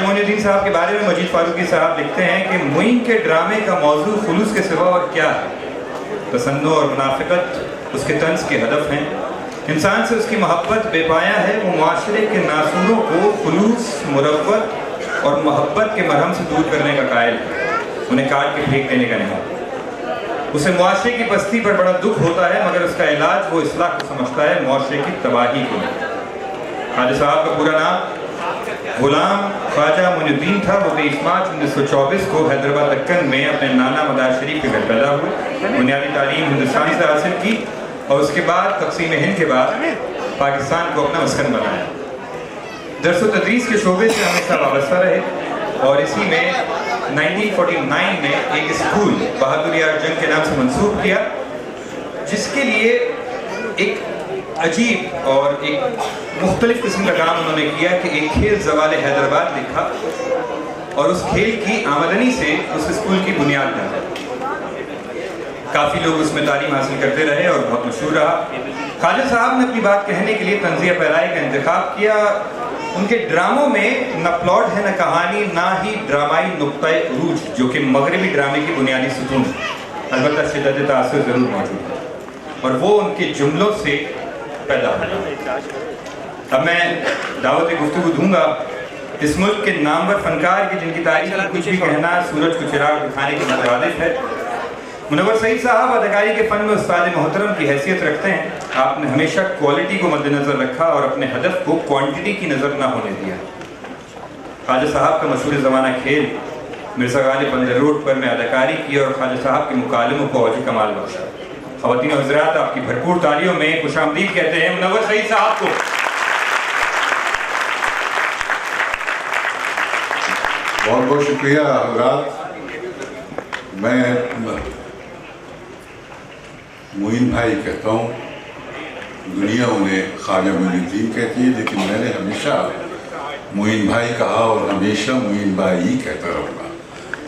ख्वाजा मोइनुद्दीन साहब के बारे में मजीद फारूकी साहब लिखते हैं कि मुइन के ड्रामे का मौजू खुलूस के सिवा और क्या है। तसन्नो और मुनाफिकत उसके तंज के हदफ हैं। इंसान से उसकी मोहब्बत बेपाया है, वो माशरे के नासूरों को खुलूस मुरवत और मोहब्बत के मरहम से दूर करने का कायल है। उन्हें काट के फेंक देने का नहीं उसे मुआरे की बस्ती पर बड़ा दुख होता है, मगर उसका इलाज वो इसलाह को समझता है, मुआशरे की तबाही को। खाजा साहब का पूरा नाम, गुलाम ख्वाजा मुनुद्दीन था, वो तेईस मार्च उन्नीस सौ चौबीस को हैदराबाद दक्कन में अपने नाना मदार शरीफ के घर पैदा हुए। बुनियादी तालीम हिंदुस्तान से हासिल की और उसके बाद तकसीम हिंद के बाद पाकिस्तान को अपना मस्कन बनाया। दरस तदरीस के शोबे से हमेशा वाबस्ता रहे और इसी में 1949 में एक स्कूल, बहादुर यार जंग के नाम से मंसूब किया, जिसके लिए एक अजीब और एक मुख्तलिफ़ किस्म का काम उन्होंने किया कि एक खेल जवाल हैदराबाद लिखा और उस खेल की आमदनी से उस स्कूल की बुनियाद डाला। काफ़ी लोग उसमें तालीम हासिल करते रहे और बहुत मशहूर रहा। खालिद साहब ने अपनी बात कहने के लिए तंजिया पैराई का इंतखब किया। उनके ड्रामों में न प्लॉट है, न कहानी, ना ही ड्रामाई नुक़ रूज, जो कि मगरबी ड्रामे की बुनियादी सुतून अलबत् शिदत तासर ज़रूर मौजूद है। और वो उनके जुमलों से पैदा अब मैं दावत गुफ्तु दूँगा। इस मुल्क के नामवर फनकार की जिनकी तारीफ़ में कुछ भी कहना सूरज को चिराग दिखाने के मुतरद है। मुनवर सईद साहब अदाकारी के फ़न में उस्ताद मोहतरम की हैसियत रखते हैं। आपने हमेशा क्वालिटी को मद्देनज़र रखा और अपने हदफ को क्वांटिटी की नज़र ना होने दिया। ख्वाजा साहब का मशहूर ज़माना खेल मिर्ज़ा गालिब बंदर रोड पर मैं अदाकारी की और ख्वाजा साहब के मुकालमों को और कमाल बख्शा। खवतिन हजरात, आपकी भरपूर तालियों में खुश आमदीद कहते हैं। मुनवर सईद साहब को। बहुत बहुत शुक्रिया हजरात। मैं मोइन भाई कहता हूँ, दुनिया उन्हें ख्वाजा मोइनुद्दीन कहती है, लेकिन मैंने हमेशा मोइन भाई कहा और हमेशा मोइन भाई ही कहता रहूँगा।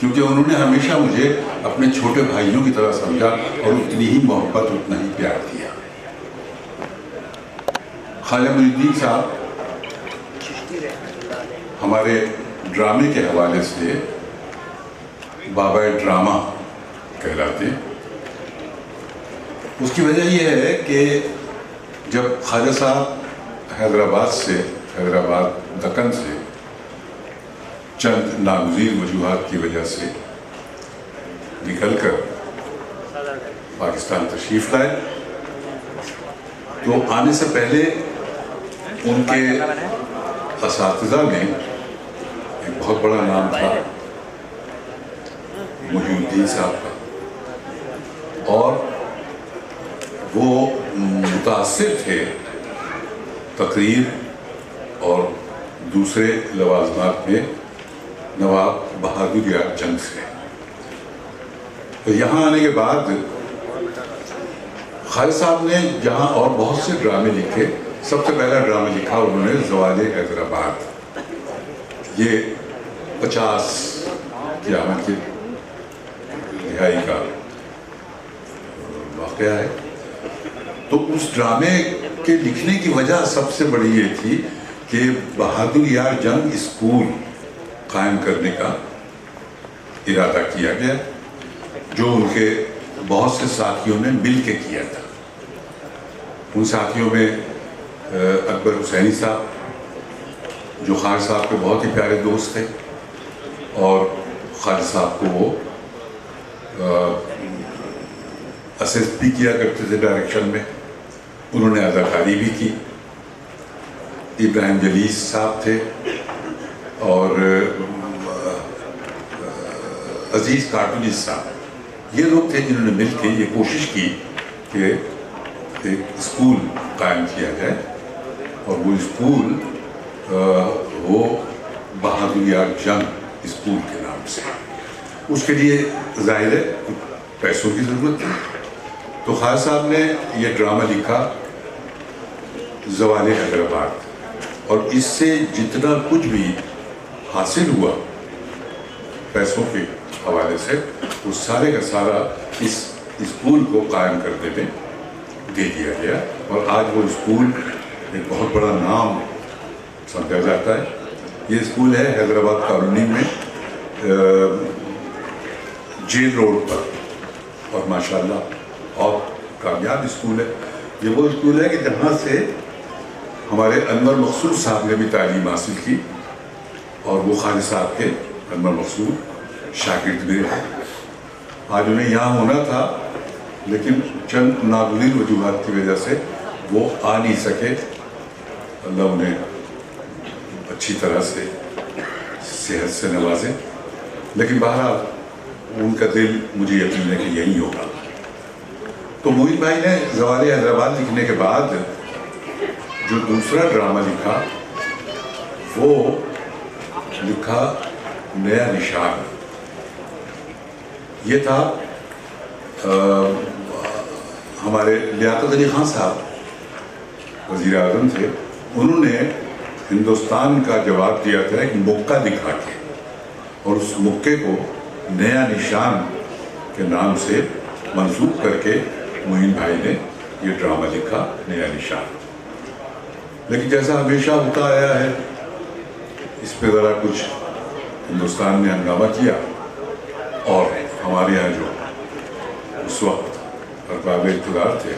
क्योंकि उन्होंने हमेशा मुझे अपने छोटे भाइयों की तरह समझा और उतनी ही मोहब्बत, उतना ही प्यार दिया। ख्वाजा मोइनुद्दीन साहब, हमारे ड्रामे के हवाले से बाबा ड्रामा कहलाते उसकी वजह यह है कि जब ख्वाजा साहब हैदराबाद से, हैदराबाद दक्कन से चंद नागजीर वजूहत की वजह से निकलकर पाकिस्तान तशरीफ़ लाए। तो आने से पहले उनके इस में एक बहुत बड़ा नाम था मुहिउद्दीन साहब का। और वो मुतासर थे तकरीर और दूसरे लवाजमात में नवाब बहादुर यार जंग से। तो यहाँ आने के बाद खालिद साहब ने जहाँ और बहुत से ड्रामे लिखे, सबसे पहला ड्रामा लिखा उन्होंने जवाल हैदराबाद। ये पचास की आमद की रिहाई का वाक़ है। तो उस ड्रामे के लिखने की वजह सबसे बड़ी ये थी कि बहादुर यार जंग स्कूल कायम करने का इरादा किया गया। जो उनके बहुत से साथियों ने मिल के किया था। उन साथियों में अकबर हुसैनी साहब, जो खान साहब के बहुत ही प्यारे दोस्त थे और खान साहब को वो असिस्ट भी किया करते थे डायरेक्शन में। उन्होंने अदाकारी भी की। इब्राहिम जलीस साहब थे और अज़ीज़ कार्टूनिस्ट साहब। ये लोग थे जिन्होंने मिल के ये कोशिश की कि एक स्कूल कायम किया जाए और वो स्कूल वो बहादुर यार जंग स्कूल के नाम से। उसके लिए ज़ाहिर है पैसों की ज़रूरत थी। तो खान साहब ने ये ड्रामा लिखा जवाल हैदराबाद। और इससे जितना कुछ भी हासिल हुआ, पैसों के हवाले से वो सारे का सारा इस स्कूल को कायम करने में दे दिया गया। और आज वो स्कूल एक बहुत बड़ा नाम समझा जाता है। ये स्कूल है हैदराबाद कॉलोनी में जेल रोड पर। और माशाल्लाह और कामयाब स्कूल है। ये वो स्कूल है कि जहाँ से हमारे अनवर मकसूद साहब ने भी तालीम हासिल की। और वो खालिद साहब के अनवर मकसूद शागिर्द भी रहे आज उन्हें यहाँ होना था, लेकिन चंद नागुलीन वजूहत की वजह से वो आ नहीं सके। अल्लाह उन्हें अच्छी तरह से सेहत से नवाजे। लेकिन बहरहाल, उनका दिल मुझे यकीन है कि यही होगा। तो मोहित भाई ने जवाल हैदराबाद लिखने के बाद जो दूसरा ड्रामा लिखा, वो लिखा नया निशान। ये था अ, हमारे लियाकत अली खान साहब वज़ीर अजम थे। उन्होंने हिंदुस्तान का जवाब दिया था एक मुक्का दिखा के और उस मुक्के को नया निशान के नाम से मंसूब करके मोहिन भाई ने ये ड्रामा लिखा नया निशान। लेकिन जैसा हमेशा होता आया है इस पर ज़रा कुछ हिंदुस्तान ने हंगामा किया और हमारे यहाँ जो उस वक्त अरबाब इकतदार थे,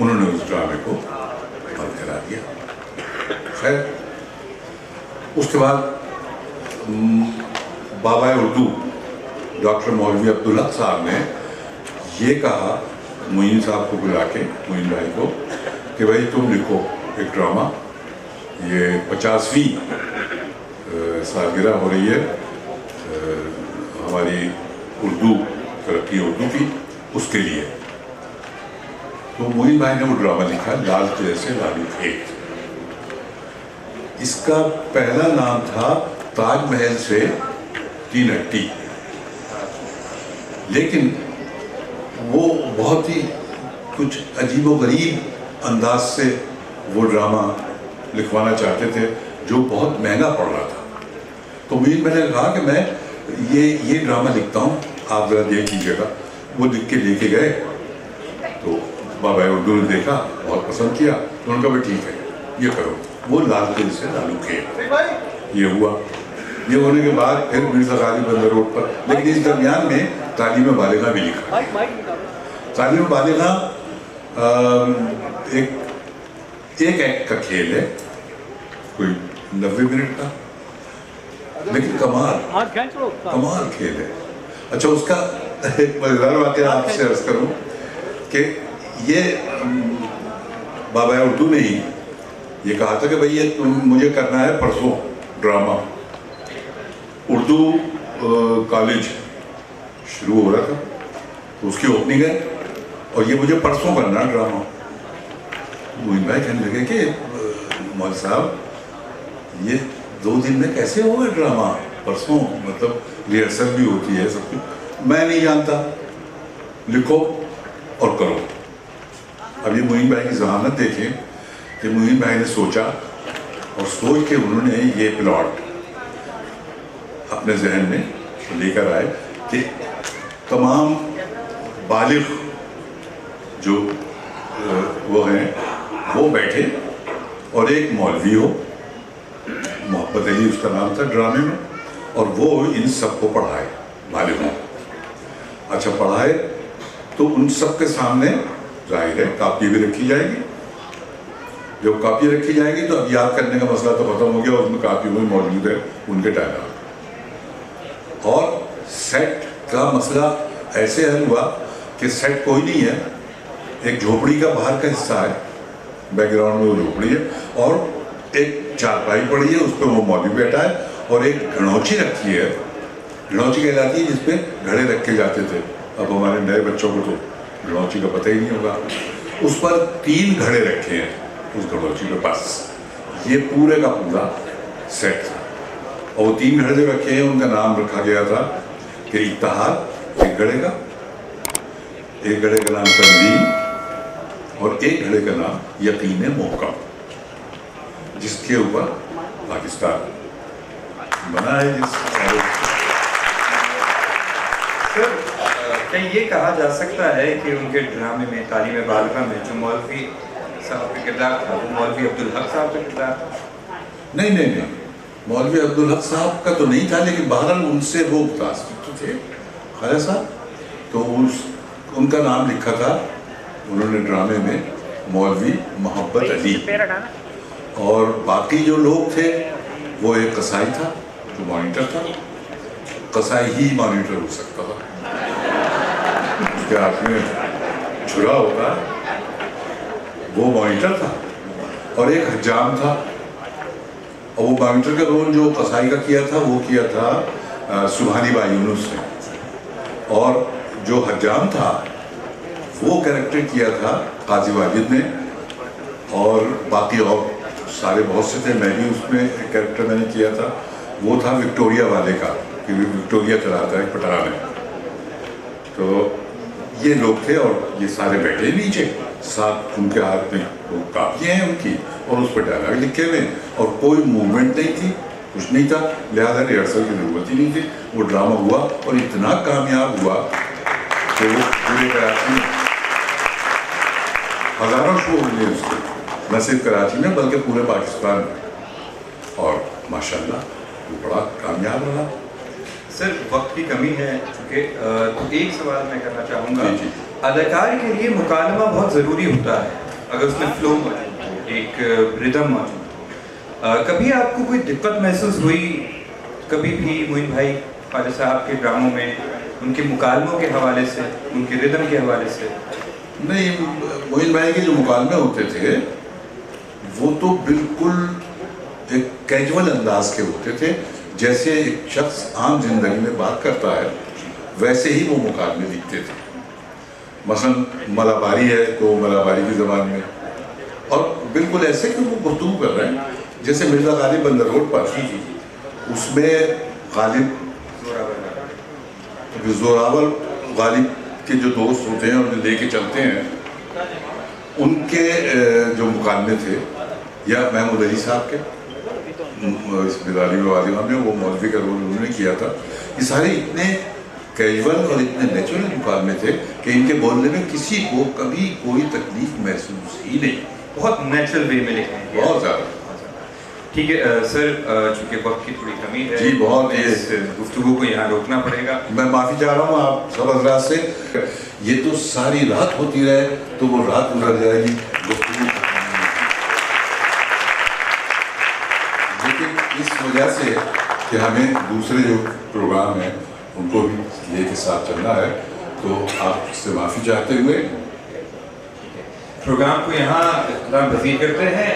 उन्होंने उस ड्रामे को बंद करा दिया। खैर, उसके बाद बाबा उर्दू, डॉक्टर मौलवी अब्दुल्ला साहब ने ये कहा, मोइन साहब को बुला के, मोइन भाई को, कि भाई तुम लिखो एक ड्रामा। ये पचासवीं सालगिरह हो रही है। हमारी उर्दू, तरक्की उर्दू की उसके लिए। तो मोइन भाई ने वो ड्रामा लिखा, लाल किले से लालू खेत। इसका पहला नाम था ताजमहल से तीन हट्टी लेकिन वो बहुत ही कुछ अजीब गरीब अंदाज से वो ड्रामा लिखवाना चाहते थे, जो बहुत महँगा पड़ रहा था। तो मुझे मैंने कहा कि मैं ये ये ड्रामा लिखता हूँ। आप ज़रा देख लीजिएगा। वो लिख के लेके गए। तो बाबा उर्दू ने देखा बहुत पसंद किया। तो उनका भी ठीक है। ये करो। वो लाल किले से लालू खेत ये हुआ। ये होने के बाद फिर मिर्ज़ा गालिब बंदर रोड पर। लेकिन इस दरमियान में तालीम बालिगा भी लिखा। तालीम बालिगा एक एक एक्ट का खेल है। कोई नब्बे मिनट का? लेकिन कमाल। कमाल खेल है। अच्छा उसका एक मज़ेदार वाक्य आपसे अर्ज़ करूँ कि ये बाबा उर्दू ने ही ये कहा था कि भाई ये तुम मुझे करना है परसों ड्रामा उर्दू कॉलेज शुरू हो रहा था तो उसकी ओपनिंग है और ये मुझे परसों करना ड्रामा मोहिन भाई कहने लगे कि मौलवी साहब ये दो दिन में कैसे होगा ड्रामा परसों मतलब रिहर्सल भी होती है सब कुछ मैं नहीं जानता। लिखो और करो। अब ये मोहिन भाई की जहानत देखें कि मोहिन भाई ने सोचा और सोच के उन्होंने ये प्लॉट अपने जहन में लेकर आए कि तमाम बालिग जो वो हैं, वो बैठे और एक मौलवी हो। मोहब्बत अली उसका नाम था ड्रामे में, और वो इन सबको पढ़ाए को अच्छा पढ़ाए तो उन सब के सामने ज़ाहिर है कापी भी रखी जाएगी। जब कापी रखी जाएगी तो अब याद करने का मसला तो खत्म हो गया, और उसमें कापी में मौजूद है, उनके डायलॉग और सेट का मसला ऐसे हल हुआ कि सेट कोई नहीं है, एक झोपड़ी का बाहर का हिस्सा है, बैकग्राउंड में वो झोपड़ी है, और एक चारपाई पड़ी है उस पर वो मौलवी बैठा है और एक घड़ौची रखी है। घड़ौची कहलाती है जिसपे घड़े रखे जाते थे। अब हमारे नए बच्चों को तो घड़ौची का पता ही नहीं होगा। उस पर तीन घड़े रखे हैं उस घड़ौची के पास। ये पूरे का पूरा सेट था। और वो तीन घड़े जो रखे हैं, उनका नाम रखा गया था कि इत्तहाद एक घड़े का। एक घड़े का नाम तंजीम और एक घड़े का नाम यकीन मोहकम जिसके ऊपर पाकिस्तान। बना है जिस सर क्या ये कहा जा सकता है कि उनके ड्रामे में तालीम बालिका में जो मौलवी साहब का किरदार था वो मौलवी अब्दुल हक साहब का किरदार था? नहीं नहीं नहीं। मौलवी अब्दुल हक साहब का तो नहीं था लेकिन बहरहाल उनसे वो तो थे। खाया साहब तो उस उनका नाम लिखा था उन्होंने ड्रामे में मौलवी मोहब्बत अली। और बाकी जो लोग थे, वो एक कसाई था, जो मॉनिटर था। कसाई ही मॉनिटर हो सकता था। उसके हाथ में छुरा होगा? वो मॉनिटर था और एक हजाम था। और वो मॉनिटर का रोल जो कसाई का किया था, वो किया था सुबहानी बाई यूनुस ने। और जो हजाम था, वो कैरेक्टर किया था काजी वाजिद ने। और बाकी और सारे बहुत से थे मैं भी उसमें एक कैरेक्टर मैंने किया था, वो था विक्टोरिया वाले का, कि विक्टोरिया चलाता है पटरा में। तो ये लोग थे और ये सारे बैठे नीचे साथ उनके हाथ में वो कापियाँ हैं उनकी, और उस पर डायलॉग लिखे हुए और कोई मूवमेंट नहीं थी, कुछ नहीं था, लिहाजा रिहर्सल की ज़रूरत ही नहीं थी, वो ड्रामा हुआ, और इतना कामयाब हुआ वो पूरे हज़ारों शो मिले उसके। न सिर्फ़ कराची में बल्कि पूरे पाकिस्तान में। और माशाल्लाह वो बड़ा कामयाब रहा। सर वक्त की कमी है चूँकि तो एक सवाल मैं करना चाहूँगा। अदाकार के लिए मुकालमा बहुत ज़रूरी होता है अगर उसमें फ्लो मौजूद हो एक रिदम मौजूद हो। कभी आपको कोई दिक्कत महसूस हुई? कभी भी मोइन भाई ख्वाजा साहब के ड्रामों में उनके मुकालमों के हवाले से उनके रिदम के हवाले से? नहीं मोइन भाई के जो मुकालमे होते थे वो तो बिल्कुल एक कैजुअल अंदाज के होते थे। जैसे एक शख्स आम ज़िंदगी में बात करता है, वैसे ही वो मुकालमे लिखते थे। मसलन मलाबारी है तो मलाबारी की ज़बान में। और बिल्कुल ऐसे कि वो गुफ्तू कर रहे हैं। जैसे मिर्ज़ा गालिब बंदर रोड पर उसमें गालिब जोरावर गालिब के जो दोस्त होते हैं और जो लेके चलते हैं, उनके जो मुकालमे थे या महमूद अली साहब के वादिमा में वो मौलवी का रोल उन्होंने किया था। ये सारे इतने कैजुअल और इतने नेचुरल मुकालमे थे कि इनके बोलने में किसी को कभी कोई तकलीफ़ महसूस ही नहीं। बहुत नेचुरल वे में लिखे हैं। बहुत ज़्यादा। ठीक है सर चूँकि वक्त की थोड़ी कमी है जी, बहुत ये- इस गुफ्तगू को यहाँ रोकना पड़ेगा। मैं माफ़ी चाह रहा हूँ आप सब हजरात से। ये तो सारी रात होती रहे तो वो रात गुजर जाएगी। गुफ्तगू लेकिन इस वजह से कि हमें दूसरे जो प्रोग्राम हैं, उनको भी लेके साथ चलना है तो आपसे माफ़ी चाहते हुए प्रोग्राम को यहाँ इतना वजी करते हैं।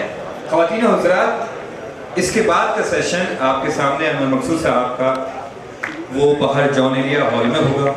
खातिन हजरात, इसके बाद का सेशन आपके सामने अहमद मकसूद साहब का, वो बाहर जॉन एरिया हॉल में होगा।